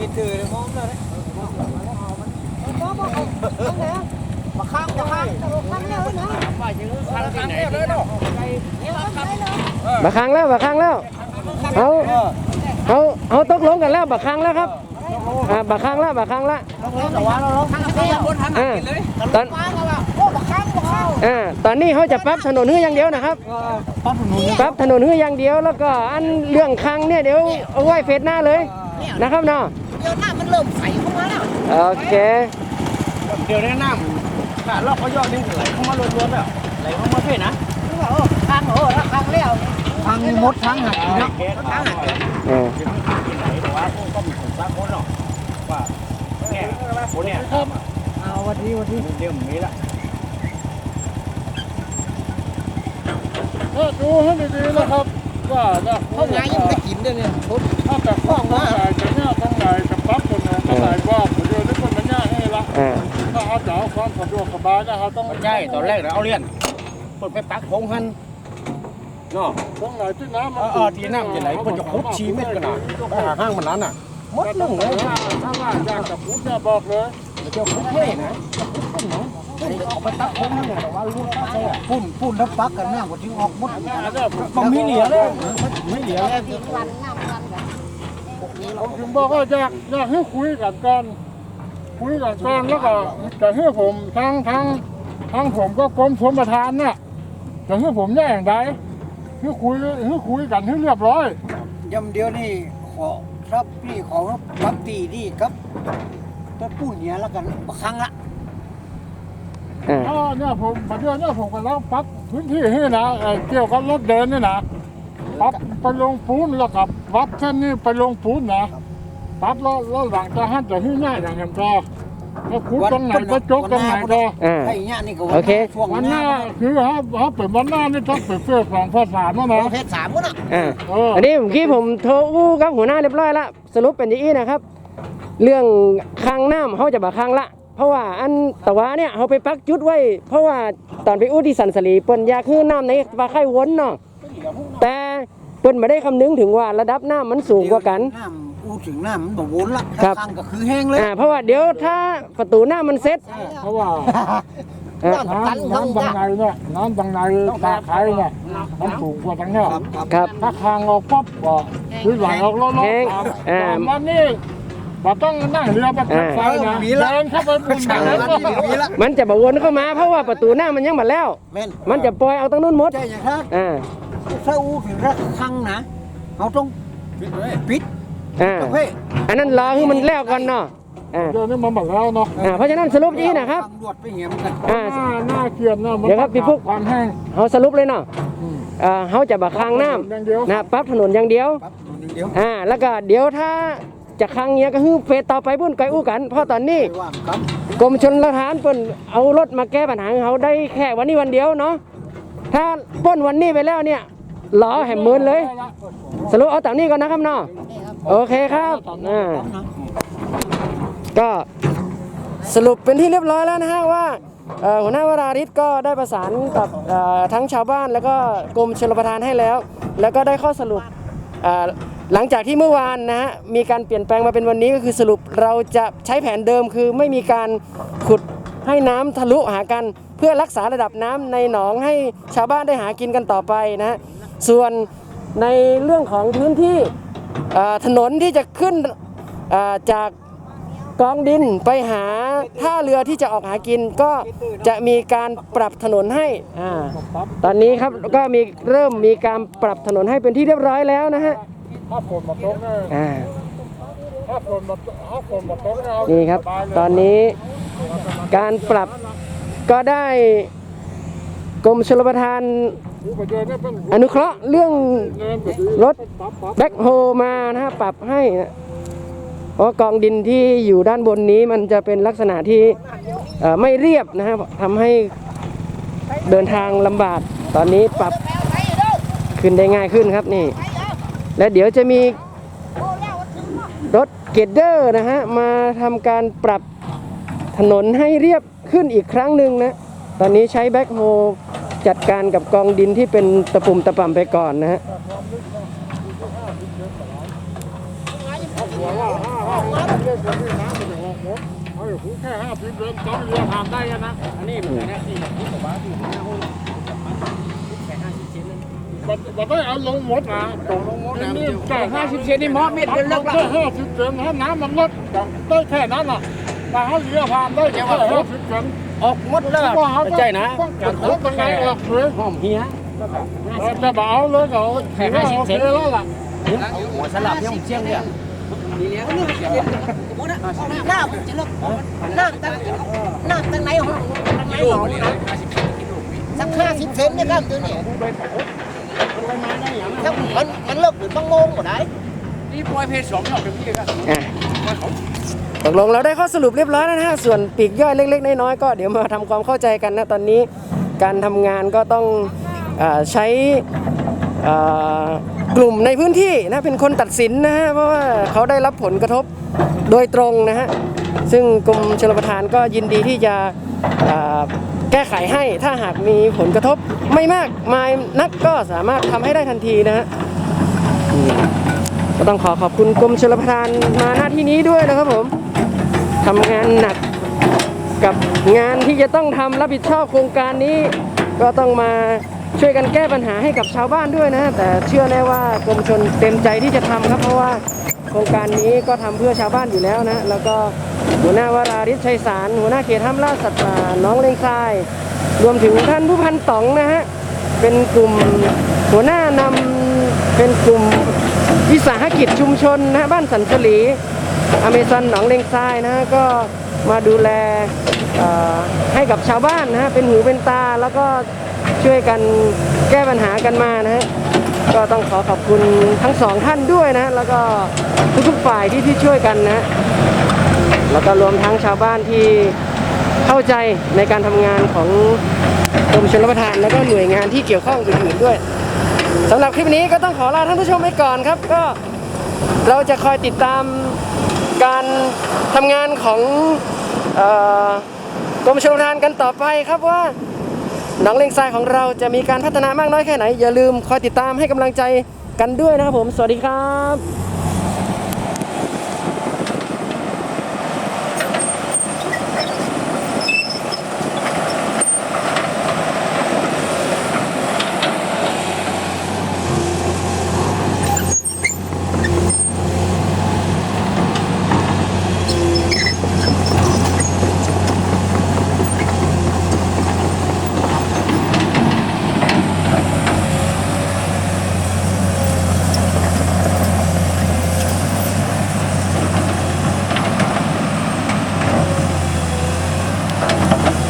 กินถือเลยมองเลยมาข้างมาข้างข้างแล้วนะว่าจะรู้ทางเลยเนาะบักครั้งแล้วบักครั้งแล้วเขาเขาเขาตกลงกันแล้วบักครั้งแล้วครับอ่าบักครั้งแล้วบักครั้งแล้วตอ่าตอนอ้มาข้างมาข้างอ่าตอนนี้เขาจะปรับถนนให้อย่างเดียวนะครับปั๊บหนุนปรับถนนให้อย่างเดียวแล้วก็อันเรื่องครั้งเนี่ยเดี๋ยวเอาไว้เฟสหน้าเลยนะครับเนาะ ดี๋ยวหน้ามันเริ่มใสเข้ามาแล้วโอเค เดี๋ยวนี้น้ำถ้ารอบเขายอดนี่ไหลเข้ามาล้วนๆแล้วไหลเข้ามาเพ่นะโอ้ข้างโอ้ข้างแล้วทางมดทางหักเนาะทางหักเออที่ไหนแต่ว่าก็มีคนซักคนเนาะว่าเนี่ยคนเนี่ยเอาวันนี้วันนี้เดี๋ยวมีละก็ดูให้ดีๆนะครับว่าจะเขาไงยังไม่กินเลยเนี่ยถ้าแต่ข้องว่า ใช่ตอนแรกเราเอาเรียนเปิดไปปักพงหันเนาะต้องไหนที่น้ำมันเออที่น้ำจะไหลมันจะคุบชีเม็ดกันนะไปหาห้างมันนั้นอะมดลึงเลยถ้าว่าอยากจะพูดเนี่ยบอกเลยเดี๋ยวคุบเท่นะคุบขึ้นเนาะออกไปตักพงนั่นเนี่ยแต่ว่าลูกตักใช่ปุ่นปุ่นแล้วปักกันเนี่ยว่าที่ออกมดมันมีเหลียเลยไม่เหลียเลยวันน้ำวันกันผมถึงบอกว่าอยากอยากให้คุยกันก่อนคุยกันก่อนแล้วก็จะให้ผมทั้งทั้ง ทั้งผมก็กรมชลประทานน่ะจะให้ผมแย่อย่างไรให้คุยให้คุยกันให้เรียบร้อยยำเดียวนี่ขอครับพี่ขอปั๊บตีนี่ครับต้นปุ่นเนี่ยแล้วกันมาข้างละอ่าอ๋อเนี่ยผมประเดี๋ยวเนี่ยผมกำลังปรับพื้นที่ให้นะเอ่อเกี่ยวกับรถเดินนี่นะปรับไปลงปูนแล้วกับปรับเส้นนี้ไปลงปูนนะปรับแล้วแล้วหลังจากนั้นจะให้ง่ายอย่างเห็นก็ ก็ขุดตรงไหนก็จกตรงไหนก็อ่า ไอ้เนี่ยนี่ก็โอเค ช่วงวันหหน้าน้าคือเขาเขาเปิดวันหน้านี่ต้องเปิดเพื่อสองภาษาเนาะปนะระเภทสามก็น่ะอ่าเอออันนี้เมื่อกี้ผมโทรอู้กับหัวหน้าเรียบร้อยแล้วสรุปเป็นอย่างนี้นะครับ เรื่องคางน้ำเขาจะบักคางละ เพราะว่าอันตะวะเนี่ยเขาไปปักจุดไว้ เพราะว่าตอนไปอู้ที่สันสลีเปิ้นอยากคือน้ำในปลาไข่วนเนาะแต่เปิ้นไม่ได้คำนึงถึงว่าระดับน้ำมันสูงกว่ากัน น้ำอู้ ถึงน้ำมันบอกวนละครับ ข้างก็คือแห้งเลยอ่าเพราะว่าเดี๋ยวถ้าประตูหน้ามันเซ็ตเพราะว่าอ่า น้ำน้ำบางในเนี่ยน้ำบางในตาไคร้เนี่ยมันสูงกว่าทางเนี่ยครับครับครับ ถ้าคางออกปั๊บก็คือไหลออกล้อแห้งๆอ่าตามวันนี้เราต้องนั่งเรือประเภทไฟนะเดินเข้าไปบนใช่น้แล้วนี่มีละมันจะบวนเข้ามาเพราะว่าประตูหน้ามันยังหมดแล้ว แม่นมันจะปล่อยเอาตั้งนู้นหมดใช่อย่างนั้นอ่าถ้าอู้ถึงระคังนะเราต้องปิด อ่าประเภทอันนั้นรอให้มันแล้วก่อนเนาะอ่าำเดี๋ยวนี้มันหมดแล้วเนาะอ่าเพราะฉะนั้นสรุปอย่างนี้นะครับตำรวจไปเหี้ยมกันอ่า หน้าหน้าเกลียดนะมันเดี๋ยวครับพี่ปุ๊ก ความแห้ง เขาสรุปเลยเนาะอืมอ่าเขาจะบักคางน้อย่างเดียวำนะปรั๊บถนนอย่างเดียว ปั๊บหนึ่งเดียวอ่าแล้วก็เดี๋ยวถ้าจะคางเนี้ยก็คือเฟสต่อไปบุ่นไกลอู้กัน เพราะตอนนี้ไม่ว่าครับกรมชนประทานเปิ้นเอารถมาแก้ปัญหาของเขาได้แค่วันนี้วันเดียวเนาะถ้าป้นวันนี้ไปแล้วเนี่ยหล่อแหมมืนเลย สรุปเอาตามนี้ก่อนนะครับเนาะ โอเคครับอ่าก็สรุปเป็นที่เรียบร้อยแล้วนะฮะว่าเอ่อหัวหน้าวราริศก็ได้ประสานกับเอ่อทั้งชาวบ้านแล้วก็กรมชลประทานให้แล้ว แล้วก็ได้ข้อสรุปเอ่อหลังจากที่เมื่อวานนะฮะมีการเปลี่ยนแปลงมาเป็นวันนี้ก็คือสรุปเราจะใช้แผนเดิมคือไม่มีการขุดให้น้ำทะลุหากันเพื่อรักษาระดับน้ำในหนองให้ชาวบ้านได้หากินกันต่อไปนะฮะส่วนในเรื่องของพื้นที่เอ่อ ถนนที่จะขึ้นจากกองดินไปหาท่าเรือที่จะออกหากินก็จะมีการปรับถนนให้อ่าตอนนี้ครับก็มีเริ่มมีการปรับถนนให้เป็นที่เรียบร้อยแล้วนะฮะนี่ครับ ตอนนี้การปรับก็ได้กรมชลประทานอนุเคราะห์เรื่องรถแบ็คโฮมานะฮะปรับให้นะเพราะกองดินที่อยู่ด้านบนนี้มันจะเป็นลักษณะที่ไม่เรียบนะฮะทำให้เดินทางลำบากตอนนี้ปรับขึ้นได้ง่ายขึ้นครับนี่ และเดี๋ยวจะมีรถเกดเดอร์นะฮะมาทำการปรับถนนให้เรียบขึ้นอีกครั้งหนึ่งนะ ตอนนี้ใช้แบ็คโฮ จัดการกับกองดินที่เป็นตะปุ่มตะป่ำไปก่อนนะฮะหัวว่าห้าห้าเรื่องคนที่น้ำมันจะออกหมดเฮ้ยหูแค่ห้าสิบเดินต้องเรือผ่านได้อะนะ อันนี้เหมือนกันนะที่ที่บอกว่าที่หน้าห้องแค่ห้าสิบเซนนั่นมันมันต้องเอาลงหมดนะตรงลงหมดนะแต่ห้าสิบเซนนี่มอเม็ดเดียวเลิกละแค่ห้าสิบเซนถ้าน้ำมันลดได้แค่นั้นอะ แต่ถ้าเรือผ่านได้แค่ห้าสิบเซนออกหมดแล้วใจนะจะขอตรงไหนออกเลยหอมเฮียจะมาเอาเลยก็ถือว่าโอเคแล้วล่ะหัวสลับยังเชียงเนี่ยน้ำจะเลิกน้ำตั้งน้ำตั้งไหนห้องตั้งไหนหนองสักห้าสิบเซนเนี่ยครับตัวนี้ถ้ามันมันเลิกหรือมันงงหมดไหนนี่ปล่อยเพจสองรอบเป็นที่กันอะ ตกลงเราได้ข้อสรุปเรียบร้อยแล้วนะฮะส่วนปีกย่อยเล็ก ๆ น้อยๆก็เดี๋ยวมาทำความเข้าใจกันนะตอนนี้การทำงานก็ต้องอใช้กลุ่มในพื้นที่นะเป็นคนตัดสินนะฮะเพราะว่าเขาได้รับผลกระทบโดยตรงนะฮะซึ่งกรมชลประทานก็ยินดีที่จะแก้ไขให้ถ้าหากมีผลกระทบไม่มากมายนักก็สามารถทำให้ได้ทันทีนะฮะ ก็ต้องขอขอบคุณกรมชลประทานมาหน้าที่นี้ด้วยนะครับผมทำงานหนักกับงานที่จะต้องทำรับผิดชอบโครงการนี้ ก็ต้องมาช่วยกันแก้ปัญหาให้กับชาวบ้านด้วยนะแต่เชื่อแน่ว่ากรมชนเต็มใจที่จะทำครับเพราะว่าโครงการนี้ก็ทำเพื่อชาวบ้านอยู่แล้วนะแล้วก็หัวหน้าวราริศชัยสารหัวหน้าเขตห้ามล่าสัตว์ป่าน้องเลงทราย รวมถึงท่านผู้พันต๋องนะฮะเป็นกลุ่มหัวหน้านำ เป็นกลุ่มวิสาหกิจชุมชนนะฮะบ้านสันสลีอเมซอนหนองเลงทรายนะฮะก็มาดูแลให้กับชาวบ้านนะฮะเป็นหูเป็นตาแล้วก็ช่วยกันแก้ปัญหากันมานะฮะก็ต้องขอขอบคุณทั้งสองท่านด้วยนะ แล้วก็ทุกๆฝ่ายที่ที่ช่วยกันนะแล้วก็รวมทั้งชาวบ้านที่เข้าใจในการทำงานของกรมชลประทาน แล้วก็หน่วยงานที่เกี่ยวข้องอื่นๆด้วย สำหรับคลิปนี้ก็ต้องขอลาท่านผู้ชมไปก่อนครับ ก็เราจะคอยติดตามการทำงานของออกรมชลประทานกันต่อไปครับว่าหนังเลงทรายของเราจะมีการพัฒนามากน้อยแค่ไหน อย่าลืมคอยติดตามให้กำลังใจกันด้วยนะครับผม สวัสดีครับ